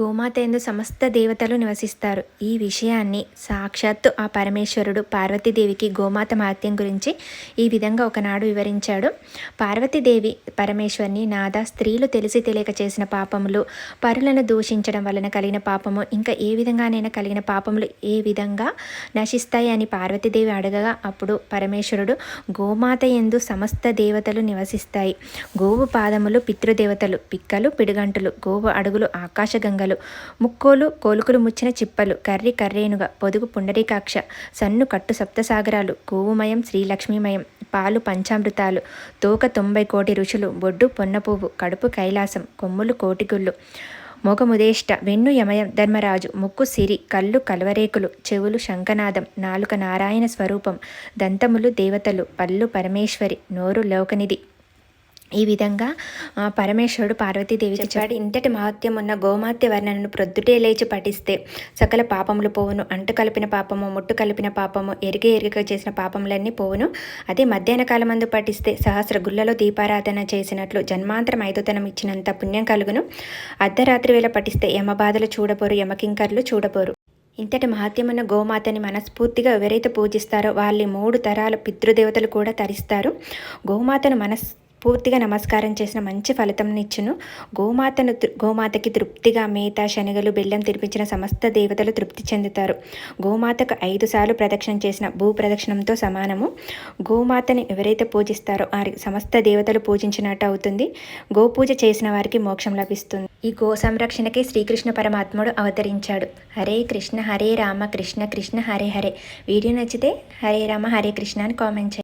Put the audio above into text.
గోమాత ఎందు సమస్త దేవతలు నివసిస్తారు. ఈ విషయాన్ని సాక్షాత్తు ఆ పరమేశ్వరుడు పార్వతీదేవికి గోమాత మహత్యం గురించి ఈ విధంగా ఒకనాడు వివరించాడు. పార్వతీదేవి పరమేశ్వరిని నాద స్త్రీలు తెలిసి తెలియక చేసిన పాపములు పరులను దూషించడం వలన కలిగిన పాపము ఇంకా ఏ విధంగానైనా కలిగిన పాపములు ఏ విధంగా నశిస్తాయి అని పార్వతీదేవి అడగగా అప్పుడు పరమేశ్వరుడు గోమాత ఎందు సమస్త దేవతలు నివసిస్తాయి. గోవు పాదములు పితృదేవతలు పిక్కలు పిడుగంటులు గోవు అడుగులు ఆకాశగంగ గంగలు ముక్కోలు కోలుకులు ముచ్చిన చిప్పలు. కర్రి కర్రేనుగ. పొదుగు పుండరీకాక్ష. సన్ను కట్టు సప్తసాగరాలు. కూవుమయం శ్రీలక్ష్మీమయం. పాలు పంచామృతాలు. తోక తొంభై కోటి ఋషులు బొడ్డు పొన్నపువ్వు. కడుపు కైలాసం. కొమ్ములు కోటిగుళ్ళు. మొగముదేష్ట. వెన్ను యమయం. ధర్మరాజు. ముక్కు సిరి. కళ్ళు కల్వరేకులు. చెవులు శంఖనాదం. నాలుక నారాయణ స్వరూపం. దంతములు దేవతలు. పళ్ళు పరమేశ్వరి. నోరు లోకనిధి. ఈ విధంగా పరమేశ్వరుడు పార్వతీదేవి చెప్పాడు. ఇంతటి మహత్యం ఉన్న గోమాత్య వర్ణనను ప్రొద్దుటే లేచి పఠిస్తే సకల పాపములు పోవును. అంటు కలిపిన పాపము ముట్టు కలిపిన పాపము ఎరిగి ఎరిగ చేసిన పాపములన్నీ పోవును. అదే మధ్యాహ్న కాలమందు పఠిస్తే సహస్ర గుళ్ళలో దీపారాధన చేసినట్లు జన్మాంతరం ఐదుతనం ఇచ్చినంత పుణ్యం కలుగును. అర్ధరాత్రి వేళ పఠిస్తే యమబాధలు చూడపోరు యమకింకర్లు చూడపోరు. ఇంతటి మహత్యమున్న గోమాతని మనస్ఫూర్తిగా ఎవరైతే పూజిస్తారో వాళ్ళ మూడు తరాల పితృదేవతలు కూడా తరిస్తారు. గోమాతను మనస్ పూర్తిగా నమస్కారం చేసిన మంచి ఫలితం ఇచ్చును గోమాతను గోమాతకి తృప్తిగా మేత శనగలు బెల్లం తినిపించిన సమస్త దేవతలు తృప్తి చెందుతారు. గోమాతకు ఐదు సార్లు ప్రదక్షిణం చేసిన భూ ప్రదక్షిణంతో సమానము. గోమాతని ఎవరైతే పూజిస్తారో వారి సమస్త దేవతలు పూజించినట్టు అవుతుంది. గోపూజ చేసిన వారికి మోక్షం లభిస్తుంది. ఈ గో సంరక్షణకి శ్రీకృష్ణ పరమాత్ముడు అవతరించాడు. హరే కృష్ణ హరే రామ కృష్ణ కృష్ణ హరే హరే. వీడియో నచ్చితే హరే రామ హరే కృష్ణ అని కామెంట్ చేయండి.